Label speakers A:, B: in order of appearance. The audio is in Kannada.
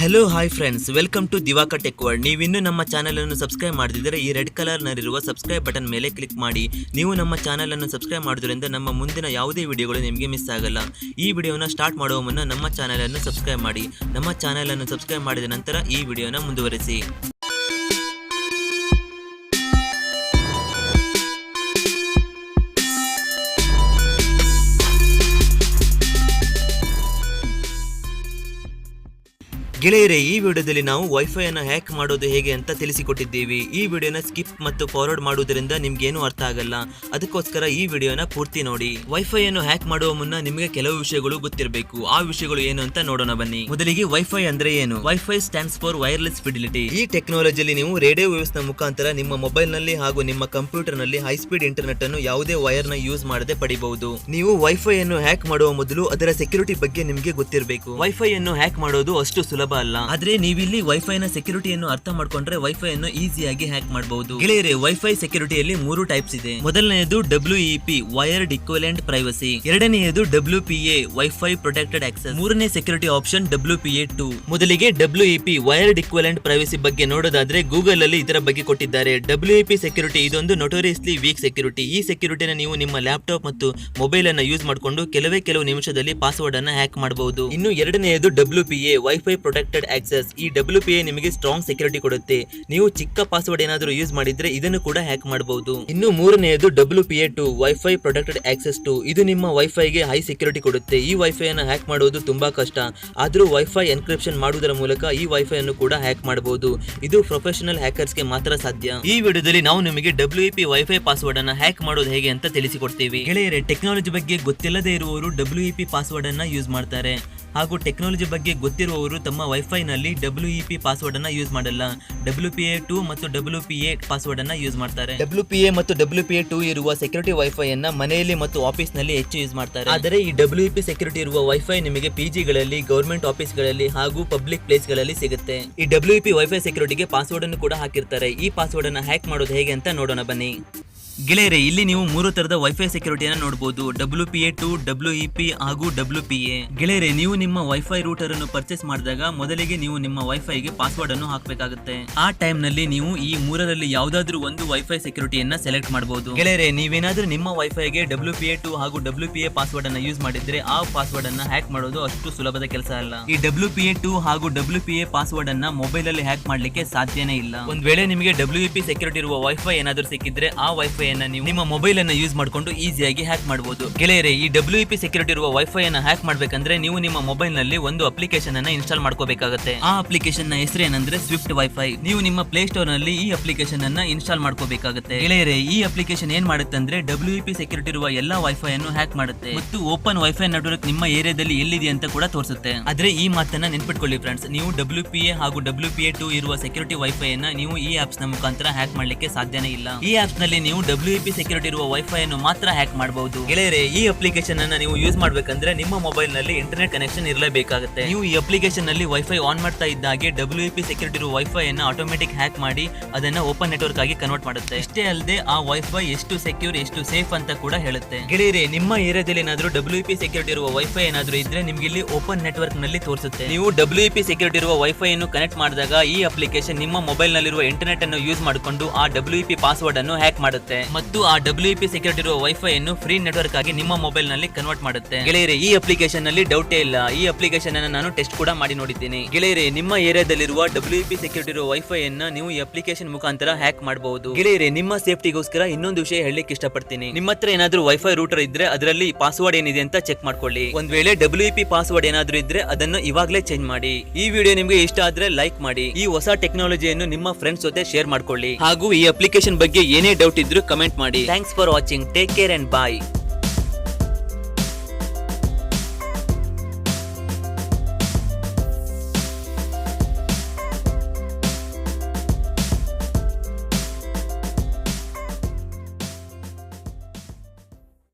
A: Hello hi friends welcome to Divaka tech world ನೀವಿನ್ನೂ ನಮ್ಮ ಚಾನಲ್ ಅನ್ನು ಸಬ್ಸ್ಕ್ರೈಬ್ ಮಾಡದಿದ್ದರೆ ಈ ರೆಡ್ ಕಲರ್ ನಲ್ಲಿರುವ ಸಬ್ಸ್ಕ್ರೈಬ್ ಬಟನ್ ಮೇಲೆ ಕ್ಲಿಕ್ ಮಾಡಿ. ನೀವು ನಮ್ಮ ಚಾನಲ್ ಅನ್ನು ಸಬ್ಸ್ಕ್ರೈಬ್ ಮಾಡೋದ್ರಿಂದ ನಮ್ಮ ಮುಂದಿನ ಯಾವುದೇ ವಿಡಿಯೋಗಳು ನಿಮಗೆ ಮಿಸ್ ಆಗಲ್ಲ. ಈ ವಿಡಿಯೋನ ಸ್ಟಾರ್ಟ್ ಮಾಡುವ ಮುನ್ನ ನಮ್ಮ ಚಾನಲ್ ಅನ್ನು ಸಬ್ಸ್ಕ್ರೈಬ್ ಮಾಡಿ. ನಮ್ಮ ಚಾನಲ್ ಅನ್ನು ಸಬ್ಸ್ಕ್ರೈಬ್ ಮಾಡಿದ ನಂತರ ಈ ವಿಡಿಯೋನ ಮುಂದುವರಿಸಿ. ಗೆಳೆಯರೇ, ಈ ವಿಡಿಯೋದಲ್ಲಿ ನಾವು ವೈಫೈ ಅನ್ನು ಹ್ಯಾಕ್ ಮಾಡೋದು ಹೇಗೆ ಅಂತ ತಿಳಿಸಿಕೊಟ್ಟಿದ್ದೀವಿ. ಈ ವಿಡಿಯೋನ ಸ್ಕಿಪ್ ಮತ್ತು ಫಾರ್ವರ್ಡ್ ಮಾಡುವುದರಿಂದ ನಿಮ್ಗೇನು ಅರ್ಥ ಆಗಲ್ಲ. ಅದಕ್ಕೋಸ್ಕರ ಈ ವಿಡಿಯೋನ ಪೂರ್ತಿ ನೋಡಿ. ವೈಫೈ ಅನ್ನು ಹ್ಯಾಕ್ ಮಾಡುವ ಮುನ್ನ ನಿಮಗೆ ಕೆಲವು ವಿಷಯಗಳು ಗೊತ್ತಿರಬೇಕು. ಆ ವಿಷಯಗಳು ಏನು ಅಂತ ನೋಡೋಣ ಬನ್ನಿ. ಮೊದಲಿಗೆ ವೈಫೈ ಅಂದ್ರೆ ಏನು? Wifi stands for wireless fidelity ಈ ಟೆಕ್ನಾಲಜಿಯಲ್ಲಿ ನೀವು ರೇಡಿಯೋ ವೇವ್ಸ್ನ ಮುಖಾಂತರ ನಿಮ್ಮ ಮೊಬೈಲ್ನಲ್ಲಿ ಹಾಗೂ ನಿಮ್ಮ ಕಂಪ್ಯೂಟರ್ನಲ್ಲಿ ಹೈ ಸ್ಪೀಡ್ ಇಂಟರ್ನೆಟ್ ಅನ್ನು ಯಾವುದೇ ವೈರ್ನ ಯೂಸ್ ಮಾಡದೆ ಪಡಿಬಹುದು. ನೀವು ವೈಫೈ ಅನ್ನು ಹ್ಯಾಕ್ ಮಾಡುವ ಮೊದಲು ಅದರ ಸೆಕ್ಯೂರಿಟಿ ಬಗ್ಗೆ ನಿಮಗೆ ಗೊತ್ತಿರಬೇಕು. ವೈಫೈ ಅನ್ನು ಹ್ಯಾಕ್ ಮಾಡೋದು ಅಷ್ಟು ಸುಲಭ ಅಲ್ಲ. ಆದ್ರೆ ನೀವಿಲ್ಲಿ ವೈಫೈ ನ ಸೆಕ್ಯೂರಿಟಿಯನ್ನು ಅರ್ಥ ಮಾಡ್ಕೊಂಡ್ರೆ ವೈಫೈ ಅನ್ನು ಈಸಿಯಾಗಿ ಹ್ಯಾಕ್ ಮಾಡಬಹುದು ಗೆಳೆಯರೆ ವೈಫೈ ಸೆಕ್ಯೂರಿಟಿಯಲ್ಲಿ ಮೂರು ಟೈಪ್ಸ್ ಇದೆ. ಮೊದಲನೆಯದು W E P wired privacy ಎರಡನೆಯದು W P A wifi protected access ಮೂರನೇ security option W P A two ಮೊದಲಿಗೆ W E P wired equivalent privacy ಬಗ್ಗೆ ನೋಡೋದಾದ್ರೆ ಗೂಗಲ್ ಅಲ್ಲಿ ಇದರ ಬಗ್ಗೆ ಕೊಟ್ಟಿದ್ದಾರೆ. ಡಬ್ಲ್ಯೂ ಇಪಿ ಸೆಕ್ಯೂರಿಟಿ ಇದೊಂದು ನೊಟೋರಿಯಸ್ಲಿ ವೀಕ್ ಸೆಕ್ಯೂರಿಟಿ ಈ ಸೆಕ್ಯೂರಿಟಿನ ನೀವು ನಿಮ್ಮ ಲ್ಯಾಪ್ಟಾಪ್ ಮತ್ತು ಮೊಬೈಲ್ ಅನ್ನು ಯೂಸ್ ಮಾಡಿಕೊಂಡು ಕೆಲವೇ ಕೆಲವು ನಿಮಿಷದಲ್ಲಿ ಪಾಸ್ವರ್ಡ್ ಅನ್ನು ಹ್ಯಾಕ್ ಮಾಡಬಹುದು ಇನ್ನು ಎರಡನೆಯದು W P A wifi protected access ಈ ಡಬ್ಲ್ಯೂ ಪಿ ಎ ನಿಮಗೆ ಸ್ಟ್ರಾಂಗ್ ಸೆಕ್ಯೂರಿಟಿ ಕೊಡುತ್ತೆ. ನೀವು ಚಿಕ್ಕ ಪಾಸ್ವರ್ಡ್ ಏನಾದರೂ ಯೂಸ್ ಮಾಡಿದ್ರೆ ಇದನ್ನು ಕೂಡ ಹ್ಯಾಕ್ ಮಾಡಬಹುದು ಇನ್ನು ಮೂರನೆಯದು W P A two wifi protected access two ಇದು ನಿಮ್ಮ ವೈಫೈಗೆ ಹೈ ಸೆಕ್ಯೂರಿಟಿ ಕೊಡುತ್ತೆ. ಈ ವೈಫೈ ಅನ್ನು ಹ್ಯಾಕ್ ಮಾಡುವುದು ತುಂಬಾ ಕಷ್ಟ. ಆದರೂ ವೈಫೈ ಎನ್ಕ್ರಿಪ್ಷನ್ ಮಾಡುವುದರ ಮೂಲಕ ಈ ವೈಫೈ ಅನ್ನು ಕೂಡ ಹ್ಯಾಕ್ ಮಾಡಬಹುದು ಇದು ಪ್ರೊಫೆಷನಲ್ ಹ್ಯಾಕರ್ಸ್ಗೆ ಮಾತ್ರ ಸಾಧ್ಯ. ಈ ವಿಡಿಯೋದಲ್ಲಿ ನಾವು ನಿಮಗೆ ಡಬ್ಲ್ಯೂ ಪಿ ವೈಫೈ ಪಾಸ್ವರ್ಡ್ ಅನ್ನು ಹ್ಯಾಕ್ ಮಾಡೋದು ಹೇಗೆ ಅಂತ ತಿಳಿಸಿಕೊಡ್ತೀವಿ. ಗೆಳೆಯರೆ ಟೆಕ್ನಾಲಜಿ ಬಗ್ಗೆ ಗೊತ್ತಿಲ್ಲದೆ ಇರುವವರು ಡಬ್ಲ್ಯೂ ಪಿ ಪಾಸ್ವರ್ಡ್ ಅನ್ನ ಯೂಸ್ ಮಾಡ್ತಾರೆ. ಹಾಗೂ ಟೆಕ್ನಾಲಜಿ ಬಗ್ಗೆ ಗೊತ್ತಿರುವವರು ತಮ್ಮ ವೈಫೈ ನಲ್ಲಿ ಡಬ್ಲ್ಯೂ ಇ ಪಿ ಪಾಸ್ವರ್ಡ್ ಅನ್ನ ಯೂಸ್ ಮಾಡಲ್ಲ. ಡಬ್ಲ್ಯೂ ಪಿ ಎ ಟು ಮತ್ತು ಡಬ್ಲ್ಯೂ ಪಿ ಎ ಪಾಸ್ವರ್ಡ್ ಅನ್ನ ಯೂಸ್ ಮಾಡ್ತಾರೆ. ಡಬ್ಲ್ಯೂ ಪಿ ಎ ಮತ್ತು ಡಬ್ಲ್ಯೂ ಪಿ ಎ ಟು ಇರುವ ಸೆಕ್ಯೂರಿಟಿ ವೈಫೈ ಅನ್ನ ಮನೆಯಲ್ಲಿ ಮತ್ತು ಆಫೀಸ್ನಲ್ಲಿ ಹೆಚ್ಚು ಯೂಸ್ ಮಾಡ್ತಾರೆ. ಆದರೆ ಈ ಡಬ್ಲ್ಯೂ ಪಿ ಸೆಕ್ಯೂರಿಟಿ ಇರುವ ವೈಫೈ ನಿಮಗೆ ಪಿ ಜಿಗಳಲ್ಲಿ ಗೌರ್ಮೆಂಟ್ ಆಫೀಸ್ಗಳಲ್ಲಿ ಹಾಗೂ ಪಬ್ಲಿಕ್ ಪ್ಲೇಸ್ಗಳಲ್ಲಿ ಸಿಗುತ್ತೆ. ಈ ಡಬ್ಲ್ಯೂ ಪಿ ವೈಫೈ ಸೆಕ್ಯೂರಿಟಿಗೆ ಪಾಸ್ವರ್ಡ್ ಅನ್ನು ಕೂಡ ಹಾಕಿರ್ತಾರೆ. ಈ ಪಾಸ್ವರ್ಡ್ ಅನ್ನು ಹ್ಯಾಕ್ ಮಾಡೋದು ಹೇಗೆ ಅಂತ ನೋಡೋಣ ಬನ್ನಿ. ಗೆಳೆಯರೆ, ಇಲ್ಲಿ ನೀವು ಮೂರು ತರದ ವೈಫೈ ಸೆಕ್ಯೂರಿಟಿಯನ್ನು ನೋಡಬಹುದು W P A two W E P ಹಾಗೂ ಡಬ್ಲ್ಯೂ ಪಿ ಎ ಗೆಳೆಯರೆ, ನೀವು ನಿಮ್ಮ ವೈಫೈ ರೂಟರ್ ಅನ್ನು ಪರ್ಚೇಸ್ ಮಾಡಿದಾಗ ಮೊದಲಿಗೆ ನೀವು ನಿಮ್ಮ ವೈಫೈಗೆ ಪಾಸ್ವರ್ಡ್ ಅನ್ನು ಹಾಕಬೇಕಾಗುತ್ತೆ. ಆ ಟೈಮ್ನಲ್ಲಿ ನೀವು ಈ ಮೂರರಲ್ಲಿ ಯಾವ್ದಾದ್ರು ಒಂದು ವೈಫೈ ಸೆಕ್ಯೂರಿಟಿಯನ್ನ ಸೆಲೆಕ್ಟ್ ಮಾಡಬಹುದು ಗೆಳೆಯರೆ, ನೀವೇನಾದ್ರೂ ನಿಮ್ಮ ವೈಫೈಗೆ ಡಬ್ಲ್ಯೂ ಪಿ ಎ ಟು ಹಾಗೂ ಡಬ್ಲ್ಯೂ ಪಿ ಎ ಪಾಸ್ವರ್ಡ್ ಅನ್ನ ಯೂಸ್ ಮಾಡಿದ್ರೆ ಆ ಪಾಸ್ವರ್ಡ್ ಅನ್ನ ಹ್ಯಾಕ್ ಮಾಡೋದು ಅಷ್ಟು ಸುಲಭದ ಕೆಲಸ ಅಲ್ಲ. ಈ ಡಬ್ಲ್ಯೂ ಪಿ ಎ ಟು ಹಾಗೂ ಡಬ್ಲ್ಯೂ ಪಿ ಎ ಪಾಸ್ವರ್ಡ್ ಅನ್ನ ಮೊಬೈಲ್ ಅಲ್ಲಿ ಹ್ಯಾಕ್ ಮಾಡ್ಲಿಕ್ಕೆ ಸಾಧ್ಯನೇ ಇಲ್ಲ. ಒಂದ್ ವೇಳೆ ನಿಮಗೆ ಡಬ್ಲ್ಯೂ ಪಿ ಸೆಕ್ಯೂರಿಟಿ ಇರುವ ವೈಫೈ ಏನಾದ್ರೂ ಸಿಕ್ಕಿದ್ರೆ ಆ ವೈಫೈ ನೀವು ನಿಮ್ಮ ಮೊಬೈಲ್ ಅನ್ನ ಯೂಸ್ ಮಾಡಿಕೊಂಡು ಈಸಿಯಾಗಿ ಹ್ಯಾಕ್ ಮಾಡಬಹುದು ಗೆಳೆಯರೆ, ಈ ಡಬ್ಲ್ಯೂ ಪಿ ಸೆಕ್ಯೂರಿಟಿ ಇರುವ ವೈಫೈ ಅನ್ನ ಹ್ಯಾಕ್ ಮಾಡಬೇಕಂದ್ರೆ ನೀವು ನಿಮ್ಮ ಮೊಬೈಲ್ನಲ್ಲಿ ಒಂದು ಅಪ್ಲಿಕೇಶನ್ ಅನ್ನ ಇನ್ಸ್ಟಾಲ್ ಮಾಡ್ಕೋಬೇಕಾಗುತ್ತೆ. ಆ ಅಪ್ಲಿಕೇಶನ್ನ ಹೆಸರು ಏನಂದ್ರೆ ಸ್ವಿಫ್ಟ್ ವೈಫೈ ನೀವು ನಿಮ್ಮ ಪ್ಲೇ ಸ್ಟೋರ್ನಲ್ಲಿ ಈ ಅಪ್ಲಿಕೇಶನ್ ಅನ್ನ ಇನ್ಸ್ಟಾಲ್ ಮಾಡ್ಕೋಬೇಕಾಗುತ್ತೆ. ಗೆಳೆಯರೆ, ಈ ಅಪ್ಲಿಕೇಶನ್ ಏನ್ ಮಾಡುತ್ತೆ ಅಂದ್ರೆ ಡಬ್ಲ್ಯೂ ಪಿ ಸೆಕ್ಯೂರಿಟಿ ಇರುವ ಎಲ್ಲಾ ವೈಫೈ ಅನ್ನು ಹ್ಯಾಕ್ ಮಾಡುತ್ತೆ. ಮತ್ತು ಓಪನ್ ವೈಫೈ ನೆಟ್ವರ್ಕ್ ನಿಮ್ಮ ಏರಿಯಾದಲ್ಲಿ ಎಲ್ಲಿದೆ ಅಂತ ಕೂಡ ತೋರಿಸುತ್ತೆ. ಆದ್ರೆ ಈ ಮಾತನ್ನ ನೆನ್ಪಿಟ್ಕೊಳ್ಳಿ ಫ್ರೆಂಡ್ಸ್ ನೀವು ಡಬ್ಲ್ಯೂ ಪಿ ಎ ಹಾಗೂ ಡಬ್ಲ್ಯೂ ಪಿ ಎ ಟು ಇರುವ ಸೆಕ್ಯೂರಿಟಿ ವೈಫೈ ಅನ್ನ ನೀವು ಈ ಆಪ್ಸ್ನ ಮುಖಾಂತರ ಹ್ಯಾಕ್ ಮಾಡ್ಲಿಕ್ಕೆ ಸಾಧ್ಯನೇ ಇಲ್ಲ. ಈ ಆಪ್ಸ್ನಲ್ಲಿ ನೀವು ಡಬ್ಲ್ಯೂ ಪಿ ಸೆಕ್ಯೂರಿಟಿ ಇರುವ ವೈಫೈ ಅನ್ನು ಮಾತ್ರ ಹ್ಯಾಕ್ ಮಾಡಬಹುದು ಗೆಳೆಯರೆ, ಈ ಅಪ್ಲಿಕೇಶನ್ ಅನ್ನ ನೀವು ಯೂಸ್ ಮಾಡಬೇಕಂದ್ರೆ ನಿಮ್ಮ ಮೊಬೈಲ್ನಲ್ಲಿ ಇಂಟರ್ನೆಟ್ ಕನೆಕ್ಷನ್ ಇರಲೇಬೇಕಾಗುತ್ತೆ. ನೀವು ಈ ಅಪ್ಲಿಕೇಶನ್ನಲ್ಲಿ ವೈಫೈ ಆನ್ ಮಾಡ್ತಾ ಇದ್ದಾಗೆ ಡಬ್ಲ್ಯೂ ಪಿ ಸೆಕ್ಯೂರಿಟಿ ಇರುವ ವೈಫೈ ಅನ್ನು ಆಟೋಮೆಟಿಕ್ ಹ್ಯಾಕ್ ಮಾಡಿ ಅದನ್ನ ಓಪನ್ ನೆಟ್ವರ್ಕ್ ಆಗಿ ಕನ್ವರ್ಟ್ ಮಾಡುತ್ತೆ. ಅಷ್ಟೇ ಅಲ್ಲದೆ ಆ ವೈಫೈ ಎಷ್ಟು ಸೆಕ್ಯೂರ್ ಎಷ್ಟು ಸೇಫ್ ಅಂತ ಕೂಡ ಹೇಳುತ್ತೆ. ಗೆಳೆಯರೆ, ನಿಮ್ಮ ಏರಿಯಾದಲ್ಲಿ ಏನಾದರೂ ಡಬ್ಲ್ಯೂ ಪಿ ಸೆಕ್ಯೂರಿಟಿ ಇರುವ ವೈಫೈ ಏನಾದರೂ ಇದ್ರೆ ನಿಮ್ಗೆ ಇಲ್ಲಿ ಓಪನ್ ನೆಟ್ವರ್ಕ್ನಲ್ಲಿ ತೋರಿಸುತ್ತೆ. ನೀವು ಡಬ್ಲ್ಯೂ ಪಿ ಸೆಕ್ಯೂರಿಟಿ ಇರುವ ವೈಫೈ ಅನ್ನು ಕನೆಕ್ಟ್ ಮಾಡಿದಾಗ ಈ ಅಪ್ಲಿಕೇಶನ್ ನಿಮ್ಮ ಮೊಬೈಲ್ ನಲ್ಲಿರುವ ಇಂಟರ್ನೆಟ್ ಅನ್ನು ಯೂಸ್ ಮಾಡಿಕೊಂಡು ಆ ಡಬ್ಲ್ಯೂ ಪಿ ಪಾಸ್ವರ್ಡ್ ಅನ್ನು ಹ್ಯಾಕ್ ಮಾಡುತ್ತೆ. ಮತ್ತು ಆ ಡಬ್ಲ್ಯೂ ಪಿ ಸೆಕ್ಯೂರಿಟಿ ಇರುವ ವೈಫೈ ಅನ್ನು ಫ್ರೀ ನೆಟ್ವರ್ಕ್ ಆಗಿ ನಿಮ್ಮ ಮೊಬೈಲ್ನಲ್ಲಿ ಕನ್ವರ್ಟ್ ಮಾಡುತ್ತೆ. ಗೆಳೆಯರೆ, ಈ ಅಪ್ಲಿಕೇಶನ್ನಲ್ಲಿ ಡೌಟೇ ಇಲ್ಲ. ಈ ಅಪ್ಲಿಕೇಶನ್ ಅನ್ನು ನಾನು ಟೆಸ್ಟ್ ಕೂಡ ಮಾಡಿ ನೋಡಿದ್ದೀನಿ. ಗೆಳೆಯರೆ, ನಿಮ್ಮ ಏರಿಯಾದಲ್ಲಿರುವ ಡಬ್ಲ್ಯೂ ಪಿ ಸೆಕ್ಯೂರಿಟಿ ಇರುವ ವೈಫೈ ಅನ್ನ ನೀವು ಈ ಅಪ್ಲಿಕೇಶನ್ ಮುಖಾಂತರ ಹ್ಯಾಕ್ ಮಾಡಬಹುದು ಗೆಳೆಯರೆ, ನಿಮ್ಮ ಸೇಫ್ಟಿಗೋಸ್ಕರ ಇನ್ನೊಂದು ವಿಷಯ ಹೇಳಲಿಕ್ಕೆ ಇಷ್ಟಪಡ್ತೀನಿ. ನಿಮ್ಮ ಹತ್ರ ಏನಾದರೂ ವೈಫೈ ರೂಟರ್ ಇದ್ರೆ ಅದರಲ್ಲಿ ಪಾಸ್ವರ್ಡ್ ಏನಿದೆ ಅಂತ ಚೆಕ್ ಮಾಡ್ಕೊಳ್ಳಿ. ಒಂದ್ ವೇಳೆ ಡಬ್ಲ್ಯೂ ಪಿ ಪಾಸ್ವರ್ಡ್ ಏನಾದ್ರೂ ಇದ್ರೆ ಅದನ್ನು ಇವಾಗಲೇ ಚೇಂಜ್ ಮಾಡಿ. ಈ ವಿಡಿಯೋ ನಿಮಗೆ ಇಷ್ಟ ಆದ್ರೆ ಲೈಕ್ ಮಾಡಿ. ಈ ಹೊಸ ಟೆಕ್ನಾಲಜಿಯನ್ನು ನಿಮ್ಮ ಫ್ರೆಂಡ್ಸ್ ಜೊತೆ ಶೇರ್ ಮಾಡ್ಕೊಳ್ಳಿ. ಹಾಗೂ ಈ ಅಪ್ಲಿಕೇಶನ್ ಬಗ್ಗೆ ಏನೇ ಡೌಟ್ ಇದ್ರೂ ಕಮೆಂಟ್ ಮಾಡಿ. Thanks for watching take care and bye